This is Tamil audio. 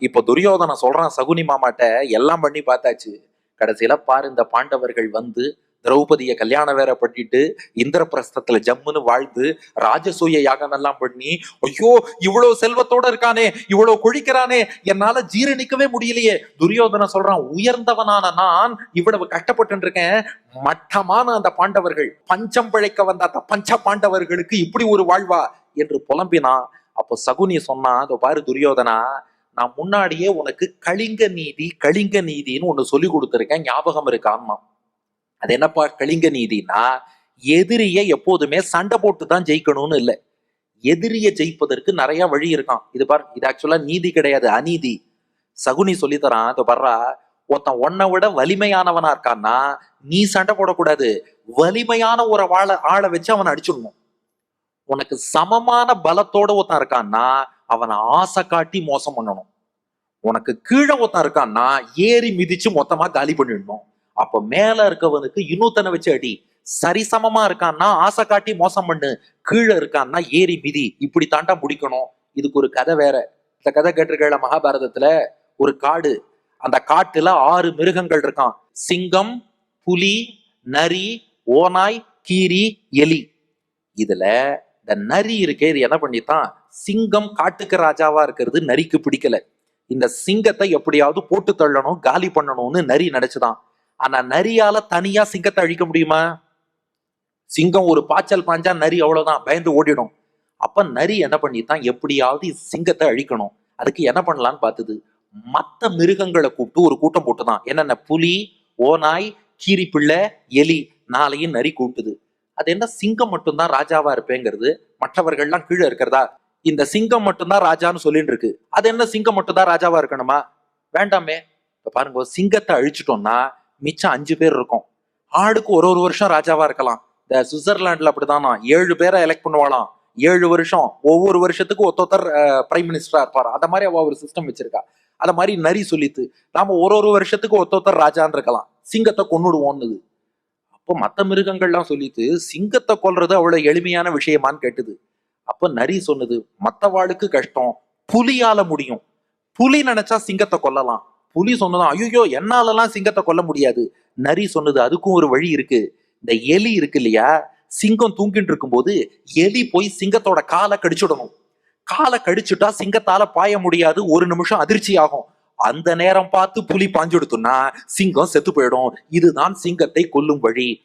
இப்போ துரியோதன சொல்றான் சகுனி மாமாட்ட எல்லாம் பண்ணி பார்த்தாச்சு. கடைசியில பாரு இந்த பாண்டவர்கள் வந்து திரௌபதிய கல்யாணம் வேற பண்ணிட்டு இந்திரபிரஸ்தத்துல ஜம்முன்னு வாழ்ந்து ராஜசூய யாகம் எல்லாம் பண்ணி ஐயோ இவ்வளவு செல்வத்தோட இருக்கானே இவ்வளவு கொழிக்கிறானே என்னால ஜீரணிக்கவே முடியலையே. துரியோதன சொல்றான் உயர்ந்தவனான நான் இவ்வளவு கஷ்டப்பட்டு இருக்கேன் மட்டமான அந்த பாண்டவர்கள் பஞ்சம் பிழைக்க வந்த அந்த பஞ்ச பாண்டவர்களுக்கு இப்படி ஒரு வாழ்வா? என்று புலம்பினான். அப்போ சகுனி சொன்னா அதோ பாரு துரியோதனா நான் முன்னாடியே உனக்கு கலிங்க நீதி கலிங்க நீதின்னு ஒன்று சொல்லி கொடுத்துருக்கேன். ஞாபகம் இருக்கான்னா அது என்னப்பா கலிங்க நீதினா எதிரியை எப்போதுமே சண்டை போட்டு தான் ஜெயிக்கணும்னு இல்லை. எதிரியை ஜெயிப்பதற்கு நிறைய வழி இருக்கான் இது பார் இது ஆக்சுவலா நீதி கிடையாது அநீதி. சகுனி சொல்லித்தரான் தரான் பர்றா ஒருத்தன் உன்னை விட வலிமையானவனா இருக்கான்னா நீ சண்டை போடக்கூடாது. வலிமையான ஒரு ஆளை ஆளை வச்சு அவனை அடிச்சிடணும். உனக்கு சமமான பலத்தோட ஒருத்தன் இருக்கான்னா அவனை ஆசை காட்டி மோசம் பண்ணணும். உனக்கு கீழே ஒருத்தன் இருக்கான்னா ஏறி மிதிச்சு மொத்தமா காலி பண்ணிடணும். அப்ப மேல இருக்கவனுக்கு இன்னொருத்தனை வச்சு அடி. சரிசமமா இருக்கான்னா ஆசை காட்டி மோசம் பண்ணு. கீழே இருக்கான்னா ஏறி மிதி. இப்படி தாண்டா முடிக்கணும். இதுக்கு ஒரு கதை வேற. இந்த கதை கேட்டிருக்கல மகாபாரதத்துல ஒரு காடு. அந்த காட்டுல ஆறு மிருகங்கள் இருக்கான். சிங்கம் புலி நரி ஓநாய் கீரி எலி. இதுல இந்த நரி இருக்கே இது என்ன பண்ணித்தான்? சிங்கம் காட்டுக்கு ராஜாவா இருக்கிறது நரிக்கு பிடிக்கல. இந்த சிங்கத்தை எப்படியாவது போட்டு தள்ளணும் காலி பண்ணணும்னு நரி நினைச்சுதான். ஆனா நரியால தனியா சிங்கத்தை அழிக்க முடியுமா? சிங்கம் ஒரு பாய்ச்சல் பாஞ்சா நரி அவ்வளவுதான் பயந்து ஓடிடும். அப்ப நரி என்ன பண்ணித்தான் எப்படியாவது சிங்கத்தை அழிக்கணும். அதுக்கு என்ன பண்ணலான்னு பார்த்தது மற்ற மிருகங்களை கூப்பிட்டு ஒரு கூட்டம் போட்டுதான். என்னென்ன புலி ஓநாய் கீரி பிள்ளை எலி நாளையும் நரி கூப்பிட்டுது அது என்ன சிங்கம் மட்டும்தான் ராஜாவா இருப்பேங்கிறது மற்றவர்கள்லாம் கீழே இருக்கிறதா? இந்த சிங்கம் மட்டும்தான் ராஜான்னு சொல்லிட்டு இருக்கு. அது என்ன சிங்கம் மட்டும்தான் ராஜாவா இருக்கணுமா? வேண்டாமே. இப்ப பாருங்க சிங்கத்தை அழிச்சிட்டோம்னா மிச்சம் அஞ்சு பேர் இருக்கும். ஆடுக்கு ஒரு ஒரு வருஷம் ராஜாவா இருக்கலாம். இந்த சுவிட்சர்லாந்துல அப்படிதானா? ஏழு பேரை எலெக்ட் பண்ணுவாளாம். ஏழு வருஷம். ஒவ்வொரு வருஷத்துக்கு ஒருத்தர் பிரைம் மினிஸ்டரா இருப்பார்? அந்த மாதிரி அவ ஒரு சிஸ்டம் வச்சிருக்கா. அத மாதிரி நரி சொல்லித்து நாம ஒரு ஒரு வருஷத்துக்கு ஒருத்தர் ராஜான்னு இருக்கலாம். சிங்கத்தை கொன்னுடுவோம்னுது. அப்போ மத்த மிருகங்கள்லாம் சொல்லித்து சிங்கத்தை கொல்றது அவ்வளவு எளிமையான விஷயமான்னு கேட்டுது. அப்ப நரி சொன்னது மத்தவாளுக்கு கஷ்டம் புலியால முடியும். புலி நினைச்சா சிங்கத்தை கொல்லலாம். புலி சொன்னதான் ஐயோ என்னாலலாம் சிங்கத்தை கொல்ல முடியாது. நரி சொன்னது அதுக்கும் ஒரு வழி இருக்கு. இந்த எலி இருக்கு இல்லையா? சிங்கம் தூங்கிட்டு இருக்கும்போது எலி போய் சிங்கத்தோட காலை கடிச்சுடணும் காலை கடிச்சுட்டா சிங்கத்தால பாய முடியாது. ஒரு நிமிஷம் அதிர்ச்சி ஆகும். அந்த நேரம் பார்த்து புலி பாஞ்சுடுத்துன்னா சிங்கம் செத்து போயிடும். இதுதான் சிங்கத்தை கொல்லும் வழி.